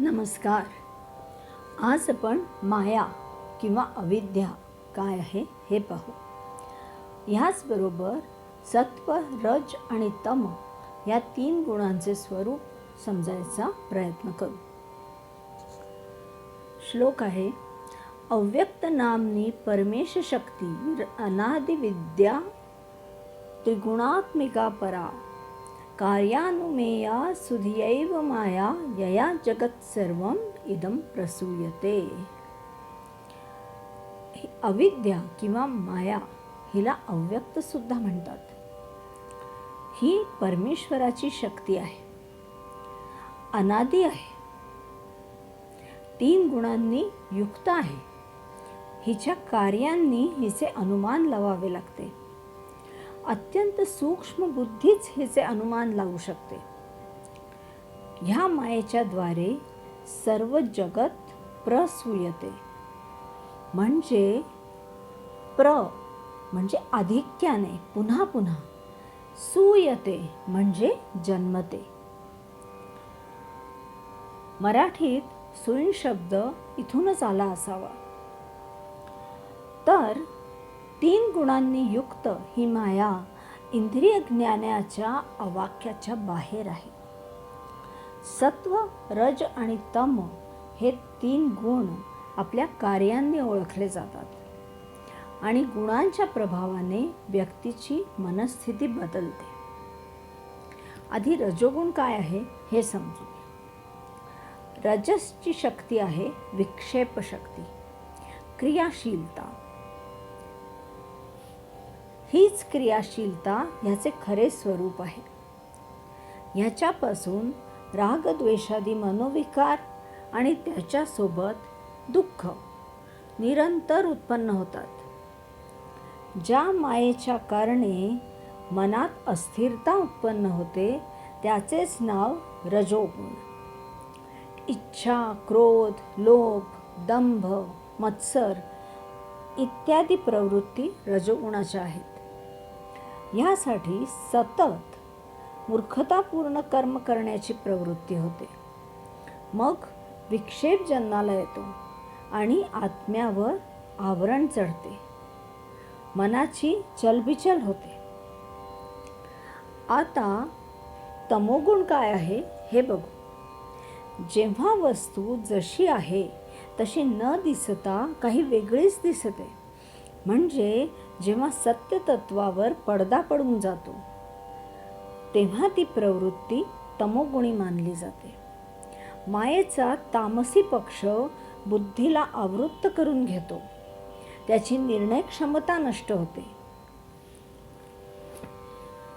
नमस्कार. आज आपण माया किंवा अविद्या काय आहे हे पाहू. ह्याचबरोबर सत्व रज आणि तम या तीन गुणांचे स्वरूप समजायचा प्रयत्न करू. श्लोक आहे अव्यक्त नामनी परमेश शक्ती अनादि विद्या त्रिगुणात्मिका परा कार्यानुमेया सुधियैव माया यया जगत सर्वम इदम प्रसूयते। अविद्या किंवा माया हिला अव्यक्त सुद्धा म्हणतात. ही परमेश्वराची शक्ती आहे. अनादी आहे. तीन गुणांनी युक्त आहे. हिच्या कार्यांनी हिचे अनुमान लावावे लागते. अत्यंत सूक्ष्म बुद्धीच हिचे अनुमान लावू शकते. ह्या मायेच्या द्वारे सर्व जगत प्रसूयते. म्हणजे प्र म्हणजे आधिक्याने पुन्हा पुन्हा. सूयते म्हणजे जन्मते. मराठीत सुईन शब्द इथूनच आला असावा. तर तीन गुणांनी युक्त ही माया इंद्रिय ज्ञानाच्या अवाक्याच्या बाहेर आहे. सत्व रज आणि तम हे तीन गुण आपल्या कार्यांनी ओळखले जातात आणि गुणांच्या प्रभावाने व्यक्तीची मनस्थिती बदलते. आधी रजोगुण काय आहे हे समजू रजसची शक्ती आहे विक्षेप शक्ती क्रियाशीलता हीच क्रियाशीलता ह्याचे खरे स्वरूप आहे. ह्याच्यापासून रागद्वेषादी मनोविकार आणि त्याच्यासोबत दुःख निरंतर उत्पन्न होतात. ज्या मायेच्या कारणे मनात अस्थिरता उत्पन्न होते त्याचेच नाव रजोगुण. इच्छा क्रोध लोभ दंभ मत्सर इत्यादी प्रवृत्ती रजोगुणाच्या आहेत. ह्यासाठी सतत मूर्खतापूर्ण कर्म करण्याची प्रवृत्ती होते. मग विक्षेप जन्माला येतो आणि आत्म्यावर आवरण चढते. मनाची चलबिचल होते. आता तमोगुण काय आहे हे बघू. जेव्हा वस्तू जशी आहे तशी न दिसता काही वेगळीच दिसते. म्हणजे जेव्हा सत्यतत्वावर पडदा पडून जातो तेव्हा ती प्रवृत्ती तमोगुणी मानली जाते. मायेचा तामसी पक्ष बुद्धीला आवृत्त करून घेतो. त्याची निर्णय क्षमता नष्ट होते.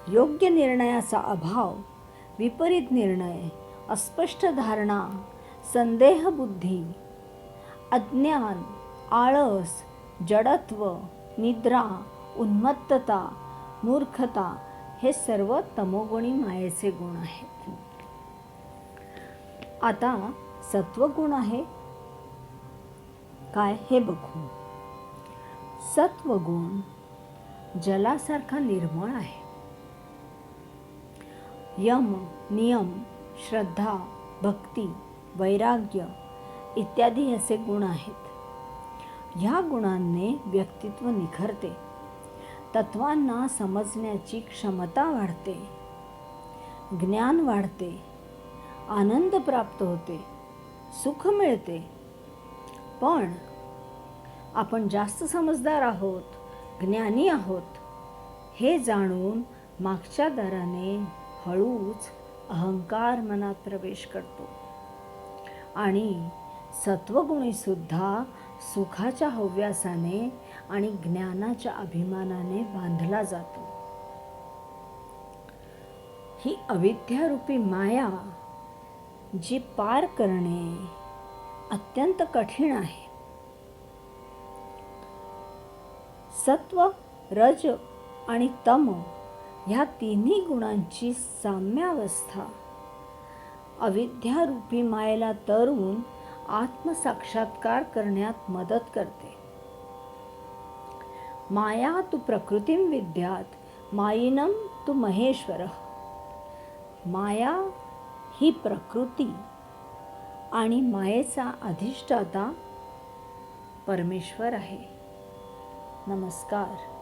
योग्य निर्णयाचा अभाव विपरीत निर्णय अस्पष्ट धारणा संदेहबुद्धी अज्ञान आळस जडत्व निद्रा उन्मत्तता मूर्खता हे सर्व तमोगुणी मायेचे गुण आहेत. आता सत्वगुण आहे. काय? हे बघू. सत्वगुण जलासारखा निर्मळ आहे. यम नियम श्रद्धा भक्ती वैराग्य इत्यादी असे गुण आहेत. ह्या गुणांनी व्यक्तित्व निखरते. तत्वांना समजण्याची क्षमता वाढते. ज्ञान वाढते. आनंद प्राप्त होते. सुख मिळते. पण आपण जास्त समजदार आहोत ज्ञानी आहोत हे जाणून मागच्या दराने हळूच अहंकार मनात प्रवेश करतो. आणि सत्वगुणीसुद्धा सुखाच्या हव्यासाने आणि ज्ञानाच्या अभिमानाने बांधला जातो. ही अविद्यारूपी माया जी पार करणे अत्यंत कठीण आहे. सत्व रज आणि तम ह्या तिन्ही गुणांची साम्यावस्था अविद्यारूपी मायेला तरून आत्मसाक्षात्कार करण्यात मदत करते. माया तू प्रकृतीम विद्यात मायिनम तू महेश्वर. माया ही प्रकृती आणि मायेचा अधिष्ठाता परमेश्वर आहे. नमस्कार.